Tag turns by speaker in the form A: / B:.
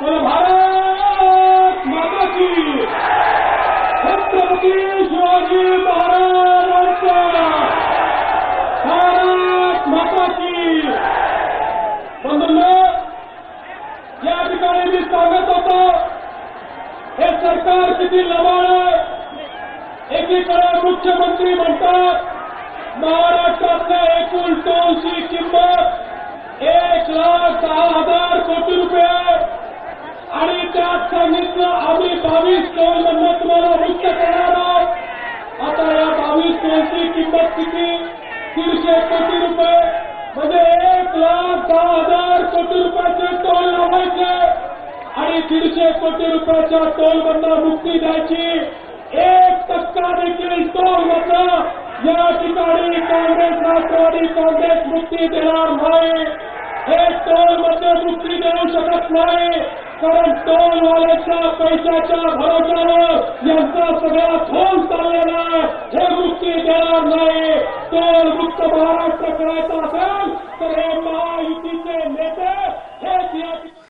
A: भारत माता की। भारत माता की। बंधूंनो या मी सांगत होतो। हे सरकार किती लबाड आहे एकीकडे मुख्यमंत्री म्हणतात महाराष्ट्रातल्या एकूण किंमत एक लाख दहा हज़ार कोटी रुपये आहे. आणि त्यात सांगितलं आम्ही बावीस मधनं तुम्हाला मुक्त करणार आहोत आता या बावीस टोलची किंमत किती दीडशे कोटी रुपये म्हणजे एक लाख दहा हज़ार कोटी रुपयाचे टोल लावायचे आणि दीडशे कोटी रुपयाच्या टोल मधनं मुक्ती द्यायची एक टक्का देखील टोल मधनं या ठिकाणी काँग्रेस, राष्ट्रवादी काँग्रेस मुक्ती देणार नाही हे टोल मध्ये नाही कारण टोलवाल्याच्या पैशाच्या भरोशावर यांचा सगळा खोल चाललेला आहे हे मुक्ती देणार नाही टोल मुक्त महाराष्ट्र करायचा असेल तर हे